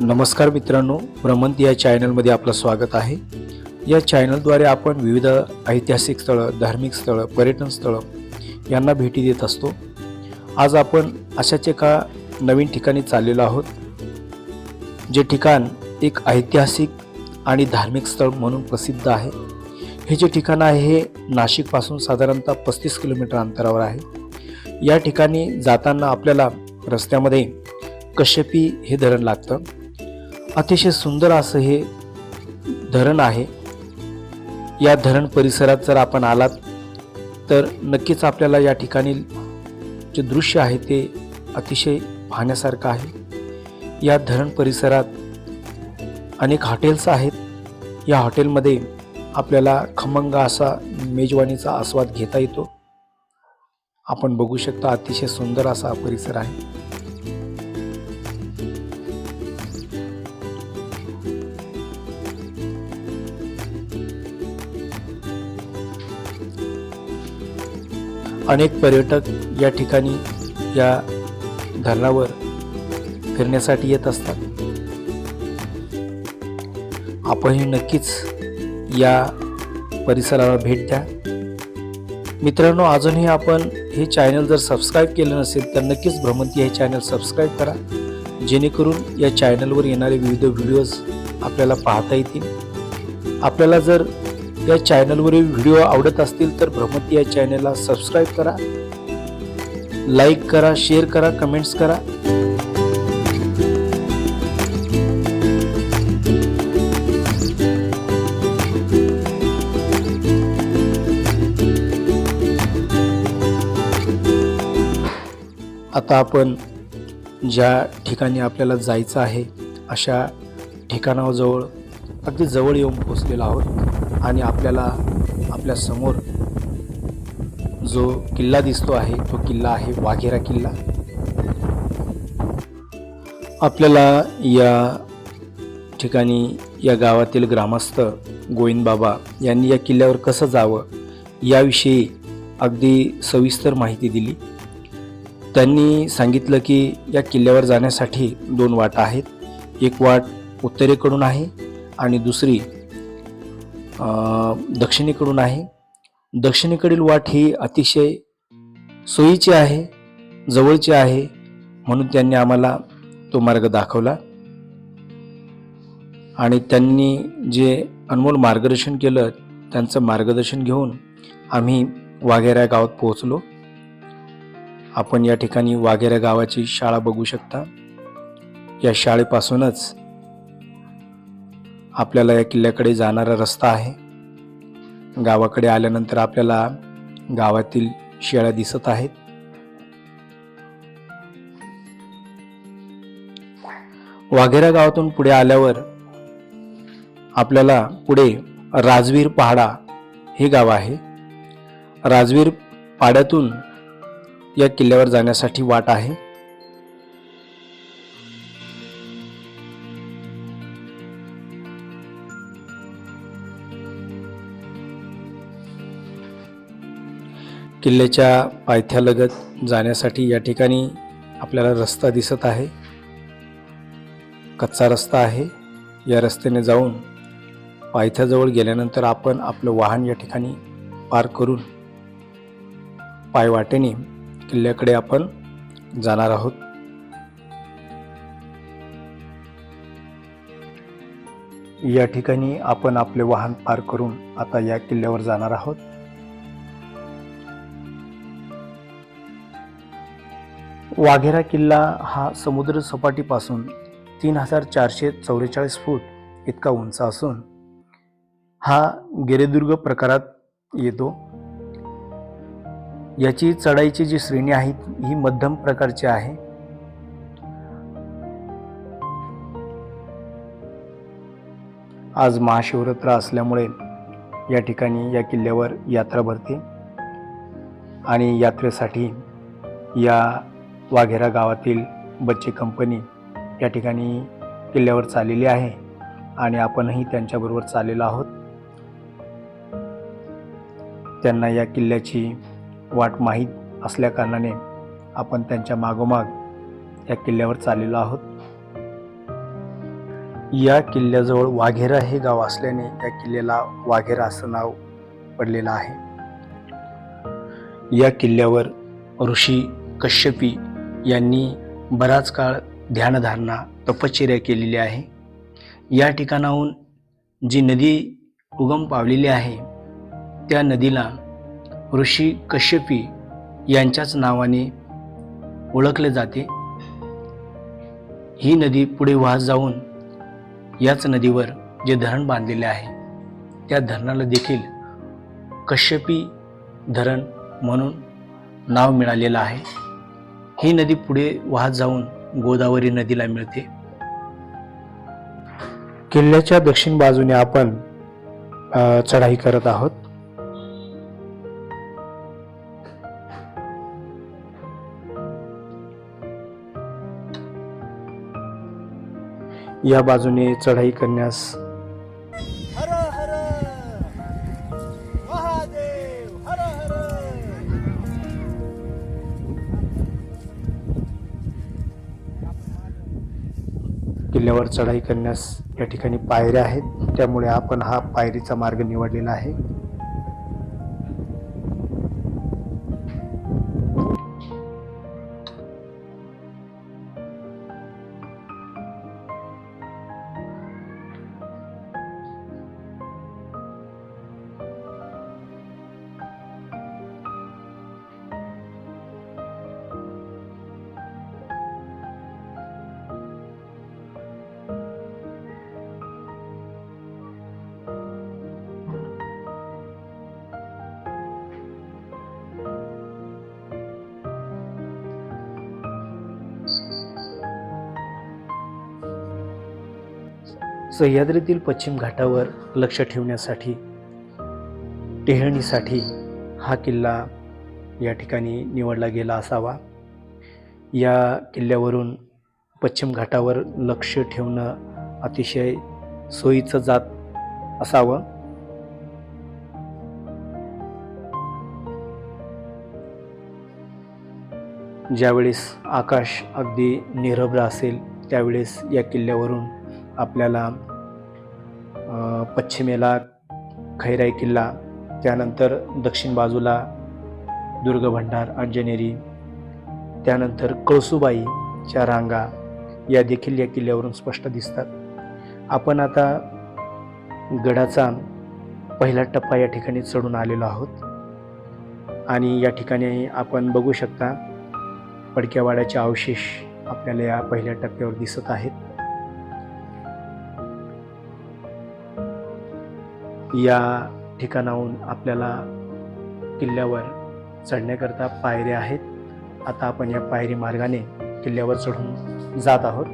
नमस्कार मित्रांनो भ्रमंत या चॅनलमध्ये आपलं स्वागत आहे. या चॅनलद्वारे आपण विविध ऐतिहासिक स्थळं धार्मिक स्थळं पर्यटन स्थळं यांना भेटी देत असतो. आज आपण अशाच एका नवीन ठिकाणी चाललेलो आहोत जे ठिकाण एक ऐतिहासिक आणि धार्मिक स्थळ म्हणून प्रसिद्ध आहे. हे जे ठिकाण आहे हे नाशिकपासून साधारणतः पस्तीस किलोमीटर अंतरावर आहे. या ठिकाणी जाताना आपल्याला रस्त्यामध्ये कश्यपी हे धरण लागतं. अतिशय सुंदर असं हे धरण आहे. या धरण परिसरात जर आपण आलात तर नक्कीच आपल्याला या ठिकाणी जे दृश्य आहे ते अतिशय पाहण्यासारखं आहे. या धरण परिसरात अनेक हॉटेल्स आहेत. या हॉटेलमध्ये आपल्याला खमंग असा मेजवानीचा आस्वाद घेता येतो. आपण बघू शकता अतिशय सुंदर असा परिसर आहे. अनेक पर्यटक या ठिकाणी या धरणावर फिरण्यासाठी येत असतात. आपणही नक्कीच या परिसराला भेट द्या. मित्रांनो अजूनही आपण हे चॅनल जर सबस्क्राईब केलं नसेल तर नक्कीच भ्रमंती हे चॅनल सबस्क्राईब करा. जेणेकरून या चॅनलवर येणारे विविध व्हिडिओज आपल्याला पाहता येतील. आपल्याला जर या चॅनलवरील व्हिडिओ आवडत असतील तर भ्रमती या चॅनलला सबस्क्राईब करा लाईक करा शेअर करा कमेंट्स करा. आता आपण ज्या ठिकाणी आपल्याला जायचं आहे अशा ठिकाणाजवळ अगदी जवळ येऊन पोचलेलो आहोत. आणि आपल्याला आपल्यासमोर जो किल्ला दिसतो आहे तो किल्ला आहे वाघेरा किल्ला. आपल्याला या ठिकाणी या गावातील ग्रामस्थ गोविंदबाबा यांनी या किल्ल्यावर कसं जावं याविषयी अगदी सविस्तर माहिती दिली. त्यांनी सांगितलं की या किल्ल्यावर जाण्यासाठी दोन वाटा आहेत. एक वाट उत्तरेकडून आहे आणि दुसरी दक्षिणेकडून आहे. दक्षिणेकडील वाट ही अतिशय सोयीची आहे जवळची आहे म्हणून त्यांनी आम्हाला तो मार्ग दाखवला. आणि त्यांनी जे अनमोल मार्गदर्शन केलं त्यांचं मार्गदर्शन घेऊन आम्ही वाघेरा गावात पोहोचलो. आपण या ठिकाणी वाघेरा गावाची शाळा बघू शकता. या शाळेपासूनच आपल्याला या किल्ल्याकडे जाणारा रस्ता आहे. गावाकडे आल्यानंतर आपल्याला गावातील शेळ्या दिसत आहेत. वाघेरा गावातून पुढे आल्यावर आपल्याला पुढे राजवीर पहाडा हे गाव आहे. राजवीर पाड्यातून या किल्ल्यावर जाण्यासाठी वाट आहे. किल्ल्याच्या पायथ्यालगत जाण्यासाठी या ठिकाणी आपल्याला रस्ता दिसत आहे. कच्चा रस्ता आहे. या रस्त्याने जाऊन पायथ्याजवळ गेल्यानंतर आपण आपलं वाहन या ठिकाणी पार्क करून पायवाटेने किल्ल्याकडे आपण जाणार आहोत. या ठिकाणी आपण आपले वाहन पार्क करून आता या किल्ल्यावर जाणार आहोत. वाघेरा किल्ला हा समुद्र सपाटीपासून तीन हजार चारशे चौवेचाळीस फूट इतका उंच असून हा गिरेदुर्ग प्रकारात येतो. याची चढाईची जी श्रेणी आहे ही मध्यम प्रकारची आहे. आज महाशिवरात्र असल्यामुळे या ठिकाणी या किल्ल्यावर यात्रा भरते. आणि यात्रेसाठी या वाघेरा गावातील बच्चे कंपनी या ठिकाणी किल्ल्यावर चाललेली आहे आणि आपणही त्यांच्याबरोबर चाललेलो आहोत. त्यांना या किल्ल्याची वाट माहीत असल्याकारणाने आपण त्यांच्या मागोमाग या किल्ल्यावर चाललेलो आहोत. या किल्ल्याजवळ वाघेरा हे गाव असल्याने या किल्ल्याला वाघेरा असं नाव पडलेलं आहे. या किल्ल्यावर ऋषी कश्यपी यांनी बराच काळ ध्यानधारणा तपश्चर्या केलेली आहे. या ठिकाणाहून जी नदी उगम पावलेली आहे त्या नदीला ऋषी कश्यपी यांच्याच नावाने ओळखले जाते. ही नदी पुढे वाहत जाऊन याच नदीवर जे धरण बांधलेले आहे त्या धरणाला देखील कश्यपी धरण म्हणून नाव मिळालेलं आहे. ही नदी पुढे वाहत जाऊन गोदावरी नदीला मिळते. किल्ल्याच्या दक्षिण बाजूने आपण चढाई करत आहोत. या बाजूने चढाई करण्यास किल्ल्यावर चढाई करण्यास या ठिकाणी पायऱ्या आहेत. त्यामुळे आपण हा पायरीचा मार्ग निवडलेला आहे. सह्याद्रीतील पश्चिम घाटावर लक्ष ठेवण्यासाठी टेहळणीसाठी हा किल्ला या ठिकाणी निवडला गेला असावा. या किल्ल्यावरून पश्चिम घाटावर लक्ष ठेवणं अतिशय सोयीचं जात असावं. ज्यावेळेस आकाश अगदी निरभ्र असेल त्यावेळेस या किल्ल्यावरून आपल्याला पश्चिमेला खैराई किल्ला त्यानंतर दक्षिण बाजूला दुर्ग भंडार अंजनेरी त्यानंतर कळसुबाईच्या रांगा या देखील या किल्ल्यावरून स्पष्ट दिसतात. आपण आता गडाचा पहिला टप्पा या ठिकाणी चढून आलेलो आहोत. आणि या ठिकाणी आपण बघू शकता पडक्यावाड्याचे अवशेष आपल्याला या पहिल्या टप्प्यावर दिसत आहेत. या ठिकाणाहून आपल्याला किल्ल्यावर चढण्याकरता पायऱ्या आहेत. आता आपण या पायरी मार्गाने किल्ल्यावर चढून जात आहोत.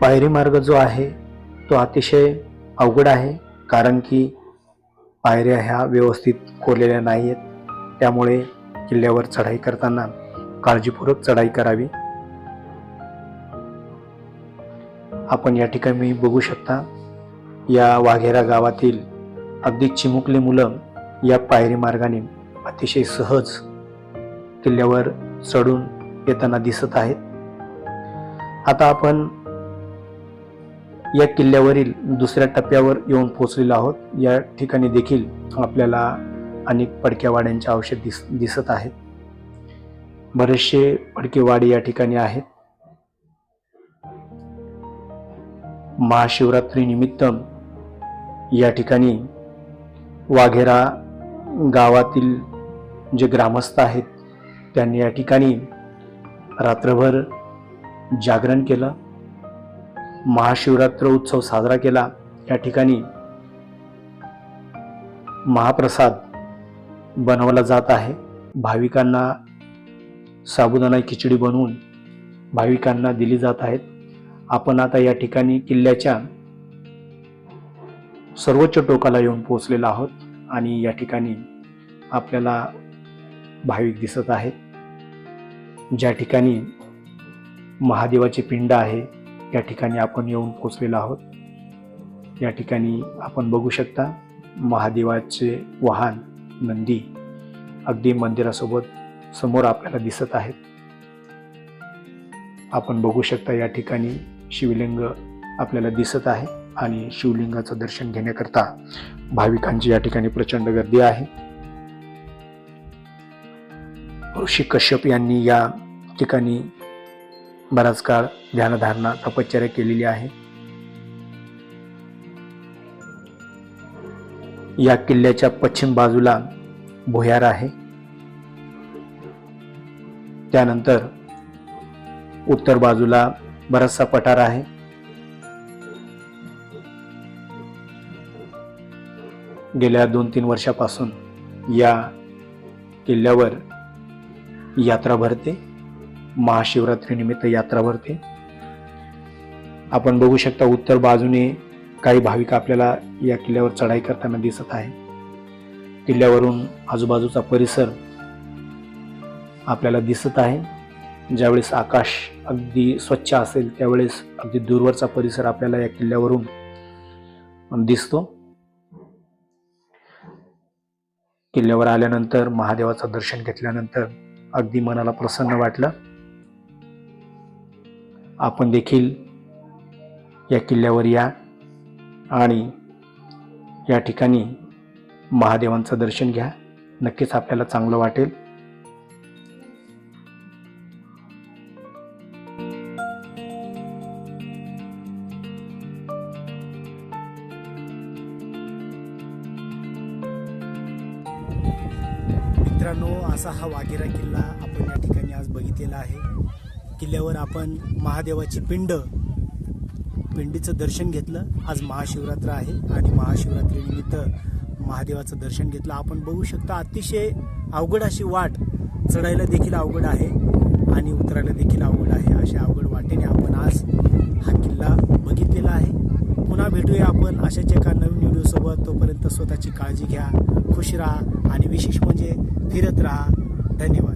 पायरी मार्ग जो आहे तो अतिशय अवघड आहे कारण की पायऱ्या ह्या व्यवस्थित कोरलेल्या नाही आहेत त्यामुळे किल्ल्यावर चढाई करताना काळजीपूर्वक चढाई करावी. आपण या ठिकाणी बघू शकता या वाघेरा गावातील अगदी चिमुकली मुलं या पायरी मार्गाने अतिशय सहज किल्ल्यावर चढून येताना दिसत आहेत. आता आपण या किल्ल्यावरील दुसऱ्या टप्प्यावर येऊन पोहोचलेलो आहोत. या ठिकाणी देखील आपल्याला अनेक पडक्यावाड्यांचे औषध दिस दिसत आहेत. बरेचसे पडकेवाडी या ठिकाणी आहेत. महाशिवरात्रीनिमित्त या ठिकाणी वाघेरा गावातील जे ग्रामस्थ आहेत त्यांनी या ठिकाणी रात्रभर जागरण केलं. महाशिवरात्र उत्सव साजरा केला. या ठिकाणी महाप्रसाद बनवला जात आहे. भाविकांना साबुदाणा खिचडी बनवून भाविकांना दिली जात आहेत. आपण आता या ठिकाणी किल्ल्याच्या सर्वोच्च टोकाला येऊन पोहोचलेलो आहोत आणि या ठिकाणी आपल्याला भाविक दिसत आहेत. ज्या ठिकाणी महादेवाचे पिंड आहे या ठिकाणी आपण येऊन पोचलेलो आहोत. या ठिकाणी आपण बघू शकता महादेवाचे वाहन नंदी अगदी मंदिरासोबत समोर आपल्याला दिसत आहेत. आपण बघू शकता या ठिकाणी शिवलिंग आपल्याला दिसत आहे आणि शिवलिंगाचं दर्शन घेण्याकरता भाविकांची या ठिकाणी प्रचंड गर्दी आहे. ऋषी कश्यप यांनी या ठिकाणी बराच काळ ध्यानधारणा तपश्चर्या केलेली आहे. या किल्ल्याच्या पश्चिम बाजूला भुयार आहे. त्यानंतर उत्तर बाजूला बराचसा पठार आहे. गेल्या दोन तीन वर्षापासून या किल्ल्यावर यात्रा भरते. महाशिवरात्रीनिमित्त यात्रा भरते. आपण बघू शकता उत्तर बाजूने काही भाविक आपल्याला या किल्ल्यावर चढाई करताना दिसत आहे किल्ल्यावरून आजूबाजूचा परिसर आपल्याला दिसत आहे. ज्यावेळेस आकाश अगदी स्वच्छ असेल त्यावेळेस अगदी दूरवरचा परिसर आपल्याला या किल्ल्यावरून दिसतो. किल्ल्यावर आल्यानंतर महादेवाचं दर्शन घेतल्यानंतर अगदी मनाला प्रसन्न वाटलं. आपण देखील या किल्ल्यावर या. आणि या ठिकाणी महादेवांचं दर्शन घ्या. नक्कीच आपल्याला चांगलं वाटेल. मित्रांनो असा हा वाघेरा किल्ला आपण या ठिकाणी आज बघितलेला आहे. किल्ल्यावर आपण महादेवाची पिंड पिंडीचं दर्शन घेतलं. आज महाशिवरात्र आहे आणि महाशिवरात्रीनिमित्त महादेवाचं दर्शन घेतलं. आपण बघू शकता अतिशय अवघड अशी वाट चढायला देखील अवघड आहे आणि उतरायला देखील अवघड आहे. अशा अवघड वाटेने आपण आज हा किल्ला बघितलेला आहे. पुन्हा भेटूया आपण अशाच एका नवीन व्हिडिओसोबत. तोपर्यंत स्वतःची काळजी घ्या खुश राहा आणि विशेष म्हणजे फिरत राहा. धन्यवाद.